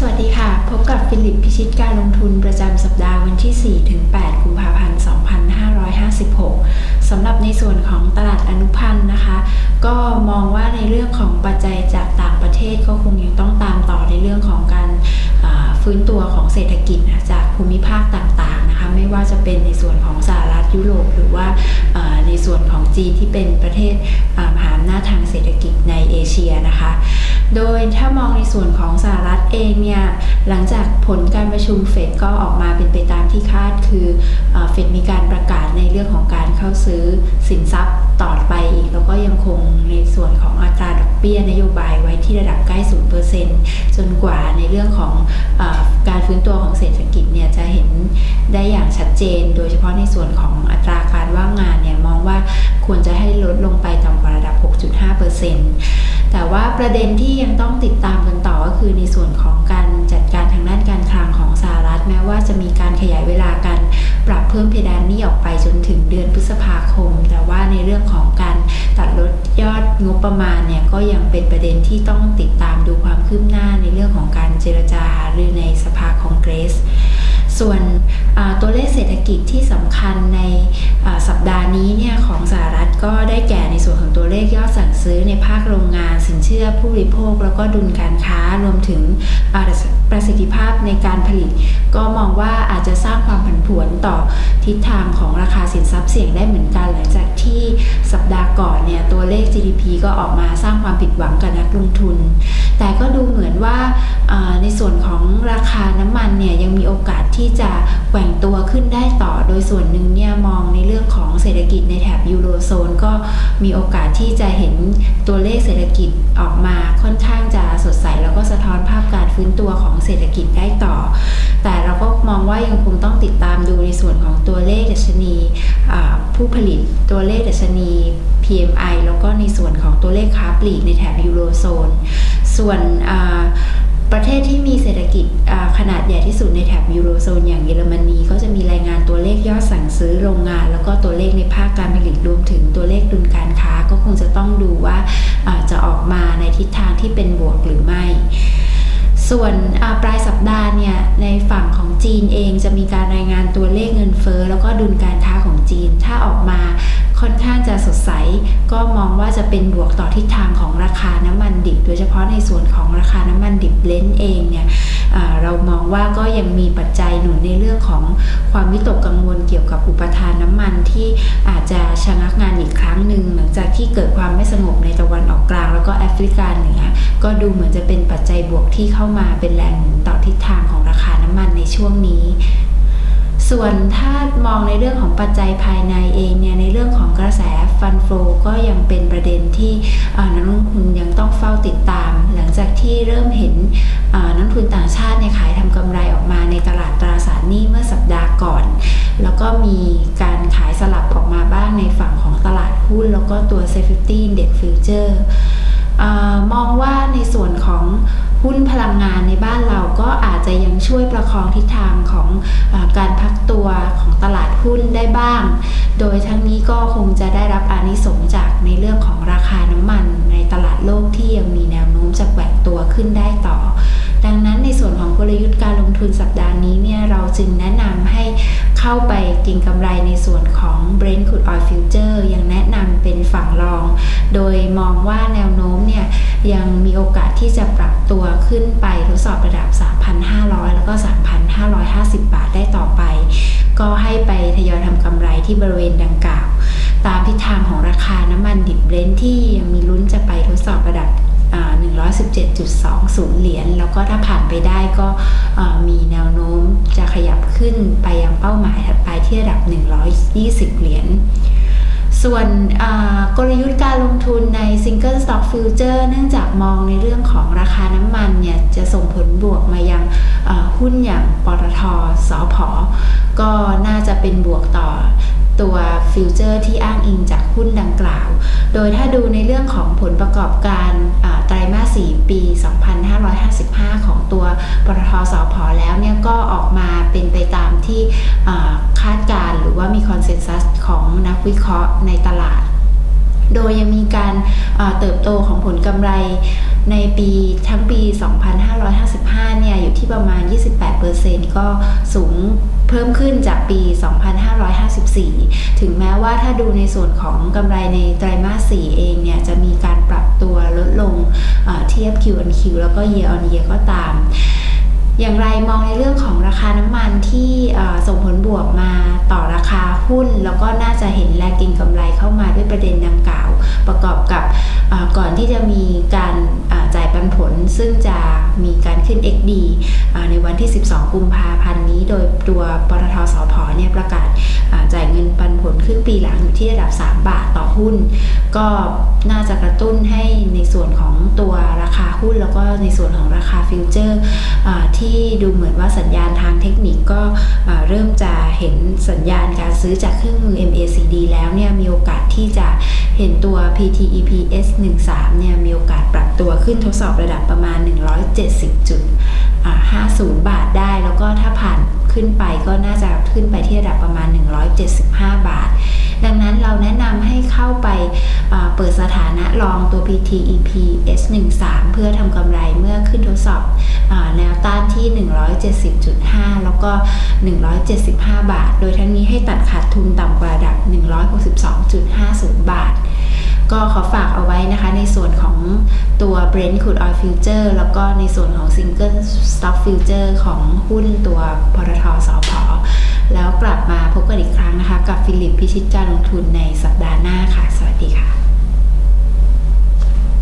สวัสดีค่ะ พบกับฟิลิปพิชิตการลงทุนประจำสัปดาห์วันที่ 4 ถึง 8 กุมภาพันธ์ 2556 สำหรับในส่วนของตลาดอนุพันธ์นะคะ ก็มองว่าในเรื่องของปัจจัยจากต่างประเทศก็คงยังต้องตามต่อในเรื่องของการฟื้นตัวของเศรษฐกิจจากภูมิภาคต่างๆนะคะ ไม่ว่าจะเป็นในส่วนของสหรัฐยุโรป หรือว่าในส่วนของจีนที่เป็นประเทศอ่ามหาอำนาจทางเศรษฐกิจในเอเชียนะคะ โดยถ้ามองในส่วนของสหรัฐเองเนี่ยหลังจากผลการประชุมเฟดก็ออกมาเป็นไปตามที่คาดคือเฟดมีการประกาศในเรื่องของการเข้าซื้อสินทรัพย์ต่อไปอีก แล้วก็ยังคงในส่วนของอัตราดอกเบี้ยนโยบายไว้ที่ระดับใกล้0%จนกว่าในเรื่องของอการฟื้นตัวของเศรษฐกิจเนี่ยจะเห็นได้อย่างชัดเจน โดยเฉพาะในส่วนของอัตราการว่างงานเนี่ยมองว่าควรจะให้ลดลงไปต่ำกว่าระดับ 6.5% แต่ว่าประเด็นที่ยังต้องติดตามกันต่อก็คือในส่วนของการจัดการทางด้านการคลังของสหรัฐแม้ว่าจะมีการขยายเวลาการปรับเพิ่มเพดานหนี้ออกไปจนถึงเดือนพฤษภาคม แต่ว่าในเรื่องของการตัดลด ยอดงบประมาณเนี่ยก็ยังเป็นประเด็นที่ต้องติดตามดูความคืบหน้าในเรื่องของการเจรจาหารือในสภาคองเกรส ส่วนตัวเลขเศรษฐกิจที่สำคัญในสัปดาห์นี้เนี่ยของสหรัฐก็ได้แก่ในส่วนของตัวเลขยอดสั่งซื้อในภาคโรงงานสินเชื่อผู้บริโภค แล้วก็ดุลการค้ารวมถึงประสิทธิภาพในการผลิต ก็มองว่าอาจจะสร้างความผันผวนต่อทิศทางของราคาสินทรัพย์เสี่ยงได้เหมือนกันหลังจากที่สัปดาห์ก่อนเนี่ยตัวเลข GDP ก็ออกมาสร้างความผิดหวังกับนักลงทุน แต่ก็ดูเหมือนว่าในส่วนของราคาน้ำมันเนี่ยยังมีโอกาสที่จะแกว่งตัวขึ้นได้ต่อ โดยส่วนหนึ่งเนี่ยมองในเรื่องของเศรษฐกิจในแถบยูโรโซนก็มีโอกาสที่จะเห็นตัวเลขเศรษฐกิจออกมาค่อนข้างจะสดใส แล้วก็สะท้อนภาพการฟื้นตัวของเศรษฐกิจได้ต่อ แต่เราก็มองว่ายังคงต้องติดตามดูในส่วนของตัวเลขดัชนีผู้ผลิตตัวเลขดัชนี PMI แล้วก็ในส่วนของตัวเลขค้าปลีกในแถบยูโรโซน ส่วนประเทศที่มีเศรษฐกิจขนาดใหญ่ที่สุดในแถบยูโรโซนอย่างเยอรมนีก็จะมีรายงานตัวเลขยอดสั่งซื้อโรงงาน แล้วก็ตัวเลขในภาคการผลิตรวมถึงตัวเลขดุลการค้าก็คงจะต้องดูว่าจะออกมาในทิศทางที่เป็นบวกหรือไม่ ส่วนปลายสัปดาห์เนี่ยในฝั่งของจีนเองจะมีการรายงานตัวเลขเงินเฟ้อแล้วก็ดุลการค้าของจีน ถ้าออกมาค่อนข้างจะสดใส ก็มองว่าจะเป็นบวกต่อทิศทางของราคาน้ำมันดิบ โดยเฉพาะในส่วนของราคาน้ำมันดิบเลนเองเนี่ย เรามองว่าก็ยังมีปัจจัยหนุนในเรื่องของความวิตกกังวลเกี่ยวกับอุปทานน้ำมันที่อาจจะชะงักงานอีกครั้งหนึ่งหลังจากที่เกิดความไม่สงบในตะวันออกกลาง แล้วก็แอฟริกาเหนือก็ดูเหมือนจะเป็นปัจจัยบวกที่เข้ามาเป็นแรงหนุนต่อทิศทางของราคาน้ำมันในช่วงนี้ส่วนถ้ามองในเรื่องของปัจจัยภายในเองเนี่ยในเรื่องของ ฟันโฟก็ยังเป็นประเด็นที่นักลงทุนยังต้องเฝ้าติดตาม หลังจากที่เริ่มเห็นนักทุนต่างชาติในขายทำกำไรออกมาในตลาดตราสารหนี้เมื่อสัปดาห์ก่อน แล้วก็มีการขายสลับออกมาบ้างในฝั่งของตลาดหุ้น แล้วก็ตัว Safety Index Future มองว่าในส่วนของหุ้นพลังงานในบ้านเราก็อาจจะยังช่วยประคองทิศทางของอการพักตัวของตลาด หุ้นได้บ้าง โดยทั้งนี้ก็คงจะได้รับอานิสงส์จากในเรื่องของราคาน้ำมันในตลาดโลกที่ยังมีแนวโน้มจะแกว่งตัวขึ้นได้ต่อ ดังนั้นในส่วน กลยุทธ์การลงทุนสัปดาห์นี้เนี่ยเราจึงแนะนำให้เข้าไปกินกำไรในส่วนของ Brent Crude Oil Future ยังแนะนำเป็นฝั่งรอง โดยมองว่าแนวโน้มเนี่ยยังมีโอกาสที่จะปรับตัวขึ้นไปทดสอบระดับ 3,500 แล้วก็ 3,550 บาทได้ต่อไป ก็ให้ไปทยอยทำกำไรที่บริเวณดังกล่าว ตามทิศทางของราคาน้ำมันดิบเบรนที่ยังมีลุ้นจะไปทดสอบระดับ 117.20 เหรียญ แล้วก็ถ้าผ่านไปได้ก็มีแนวโน้มจะขยับขึ้นไปยังเป้าหมายถัดไปที่ระดับ 120 เหรียญส่วนกลยุทธ์การลงทุนใน Single Stock Future เนื่องจากมองในเรื่องของราคาน้ำมันเนี่ย จะส่งผลบวกมายังหุ้นอย่างปตทสอพอ ก็น่าจะเป็นบวกต่อตัวฟิวเจอร์ที่อ้างอิงจากหุ้นดังกล่าว โดยถ้าดูในเรื่องของผลประกอบการไตรมาส 4 ปี 2555 ของตัวปตทสอพอแล้วเนี่ยก็ออกมาเป็นไปตามที่คาดการหรือว่ามีคอนเซนแซสของนักวิเคราะห์ในตลาด โดยยังมีการเติบโตของผลกำไร ในปีทั้งปี 2555 เนี่ยอยู่ที่ประมาณ 28%ก็สูงเพิ่มขึ้นจากปี 2554 ถึงแม้ว่าถ้าดูในส่วนของกำไรในไตรมาส 4 เองเนี่ยจะมีการปรับตัวลดลงเอ่อเทียบ Q on Q แล้วก็ Year on Year ก็ตามอย่างไรมองในเรื่องของราคาน้ำมันที่เอ่อส่งผลบวกมาต่อราคาหุ้น แล้วก็น่าจะเห็นแรงกินกำไรเข้ามาด้วยประเด็นดังกล่าว ประกอบกับเอ่อก่อนที่จะมีการ ปันผล ซึ่งจะมีการขึ้น XD ในวันที่ 12 กุมภาพันธ์นี้ โดยตัวปตทสพเนี่ยประกาศจ่ายเงินปันผลขึ้นปีหลังอยู่ที่ระดับ 3 บาทต่อหุ้น ก็น่าจะกระตุ้นให้ในส่วนของตัวราคาหุ้น แล้วก็ในส่วนของราคาฟิวเจอร์ที่ดูเหมือนว่าสัญญาณทางเทคนิคก็เริ่มจะเห็นสัญญาณการซื้อจากเครื่องมือ MACD แล้วเนี่ยมีโอกาสที่จะเห็นตัว PTEPS 13เนี่ยมีโอกาสปรับตัวขึ้นทดสอบระดับประมาณ 170จุด50 บาทได้ แล้วก็ถ้าผ่านขึ้นไปก็น่าจะขึ้นไปที่ระดับประมาณ 175 บาท ดังนั้นเราแนะนำให้เข้าไปเปิดสถานะลองตัว PTEP S13 เพื่อทำกำไรเมื่อขึ้นทดสอบแนวต้านที่ 170.5 แล้วก็ 175 บาท โดยทั้งนี้ให้ตัดขาดทุนต่ำกว่าระดับ 162.50 บาท ก็ขอฝากเอาไว้นะคะในส่วนของตัว Brent Crude Oil Future แล้วก็ในส่วนของ Single Stock Future ของหุ้นตัวปตทสพแล้วกลับมาพบกันอีกครั้งนะคะ กับฟิลิปพิชิตการลงทุนในสัปดาห์หน้าค่ะ สวัสดีค่ะ